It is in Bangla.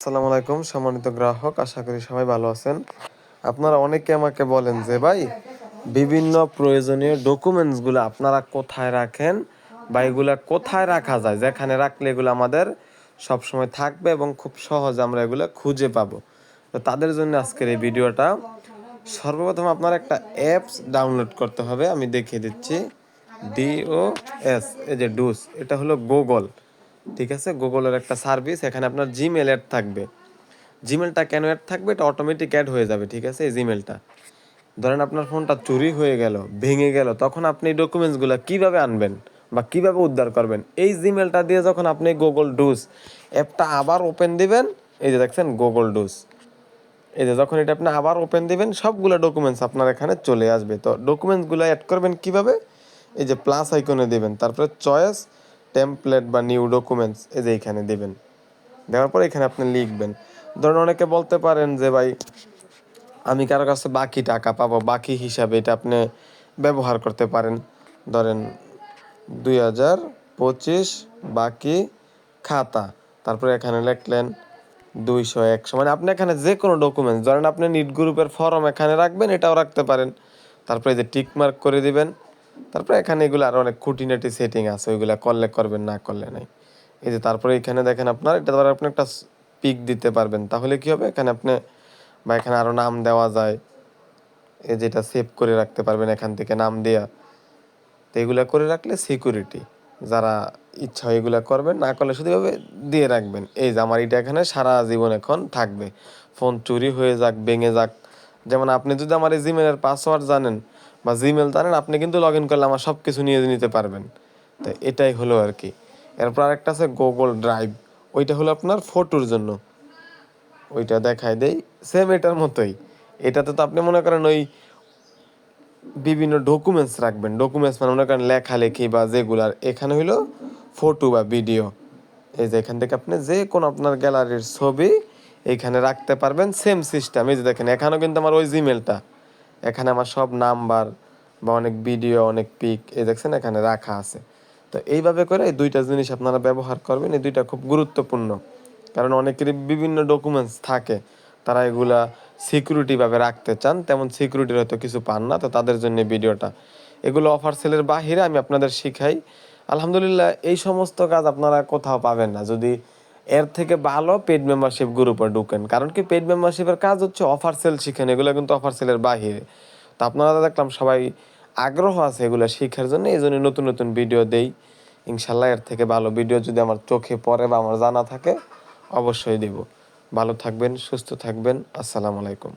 আসসালামু আলাইকুম, সম্মানিত গ্রাহক, আশা করি সবাই ভালো আছেন। আপনারা অনেকে আমাকে বলেন যে, ভাই, বিভিন্ন প্রয়োজনীয় ডকুমেন্টসগুলো আপনারা কোথায় রাখেন বা এগুলা কোথায় রাখা যায়? যেখানে রাখলে এগুলো আমাদের সবসময় থাকবে এবং খুব সহজে আমরা এগুলো খুঁজে পাবো। তো তাদের জন্য আজকের এই ভিডিওটা সর্বপ্রথম আপনার একটা অ্যাপস ডাউনলোড করতে হবে। আমি দেখিয়ে দিচ্ছি ডিও এস এই যে ডুস, এটা হলো গুগল। ঠিক আছে? গুগলের একটা সার্ভিস এখানে আপনার জিমেল অ্যাড থাকবে। জিমেলটা কেন অ্যাড থাকবে? এটা অটোমেটিক অ্যাড হয়ে যাবে, ঠিক আছে? এই জিমেলটা ধরেন আপনার ফোনটা চুরি হয়ে গেল, ভেঙে গেল, তখন আপনি ডকুমেন্টসগুলো কীভাবে আনবেন বা কীভাবে উদ্ধার করবেন? এই জিমেলটা দিয়ে যখন আপনি গুগল ডুস অ্যাপটা আবার ওপেন দিবেন, এই যে দেখছেন গুগল ডুস এই যে যখন এটা আপনি আবার ওপেন দিবেন, সবগুলো ডকুমেন্টস আপনার এখানে চলে আসবে। তো ডকুমেন্টসগুলো অ্যাড করবেন কীভাবে? এই যে প্লাস আইকনে দেবেন, তারপরে চয়েস টেমপ্লেট বা নিউ ডকুমেন্টস এই যে এখানে দেবেন। দেওয়ার পর এখানে আপনি লিখবেন। ধরুন অনেকে বলতে পারেন যে, ভাই, আমি কারও কাছে বাকি টাকা পাবো, বাকি হিসাবে এটা আপনি ব্যবহার করতে পারেন। ধরেন, দুই হাজার পঁচিশ বাকি খাতা। তারপরে এখানে লিখলেন দুইশো একশো মানে আপনি এখানে যে কোনো ডকুমেন্টস ধরেন আপনি নিট গ্রুপের ফর্ম এখানে রাখবেন, এটাও রাখতে পারেন। তারপরে যে টিক মার্ক করে দিবেন। তারপরে এখানে এগুলো আরও অনেক খুঁটিনাটি সেটিং আছে, ওইগুলো করলে করবেন, না করলে নাই। এই যে তারপরে এখানে দেখেন আপনার, এটা ধর আপনি একটা পিক দিতে পারবেন। তাহলে কি হবে? এখানে আপনি বা এখানে আরও নাম দেওয়া যায়। এই যেটা সেভ করে রাখতে পারবেন এখান থেকে নাম দেয়া। তো এগুলা করে রাখলে সিকিউরিটি যারা ইচ্ছা এগুলা করবেন, না করলে শুধু এভাবে দিয়ে রাখবেন। এই যে আমার এটা এখানে সারা জীবন এখন থাকবে। ফোন চুরি হয়ে যাক, ভেঙে যাক। যেমন আপনি যদি আমার এই জিমেলের পাসওয়ার্ড জানেন বা জিমেল জানেন আপনি কিন্তু লগ ইন করলে আমার সব কিছু নিয়ে নিতে পারবেন। তো এটাই হলো আর কি। এরপর আরেকটা আছে গুগল ড্রাইভ ওইটা হলো আপনার ফটোর জন্য। ওইটা দেখায় দেই সেম এটার মতোই। এটাতে তো আপনি মনে করেন ওই বিভিন্ন ডকুমেন্টস রাখবেন। ডকুমেন্টস মানে মনে করেন লেখালেখি বা যেগুলার, এখানে হইল ফটো বা ভিডিও এই যে এখান থেকে আপনি যে কোনো আপনার গ্যালারির ছবি এইখানে রাখতে পারবেন সেম সিস্টেম এই যে দেখেন, এখানেও কিন্তু আমার ওই জিমেলটা এখানে আমার সব নাম্বার বা অনেক ভিডিও অনেক পিক এই দেখছেন এখানে রাখা আছে। তো এইভাবে করে এই দুইটা জিনিস আপনারা ব্যবহার করবেন, এই দুইটা খুব গুরুত্বপূর্ণ। কারণ অনেকেরই বিভিন্ন ডকুমেন্টস থাকে, তারা এগুলা সিকিউরিটিভাবে রাখতে চান, তেমন সিকিউরিটির হয়তো কিছু পান না, তো তাদের জন্য ভিডিওটা এগুলো অফার সেলের বাহিরে আমি আপনাদের শিখাই। আলহামদুলিল্লাহ, এই সমস্ত কাজ আপনারা কোথাও পাবেন না। যদি এর থেকে ভালো পেড মেম্বারশিপ গ্রুপে ঢুকেন, কারণ কি পেড মেম্বারশিপের কাজ হচ্ছে অফার সেল শিখেন, এগুলো কিন্তু অফার সেলের বাহিরে। তো আপনারা দেখলাম সবাই আগ্রহ আছে এগুলো শিক্ষার জন্য, এই জন্য নতুন নতুন ভিডিও দেই। ইনশাল্লাহ এর থেকে ভালো ভিডিও যদি আমার চোখে পড়ে বা আমার জানা থাকে, অবশ্যই দেব। ভালো থাকবেন, সুস্থ থাকবেন, আসসালামু আলাইকুম।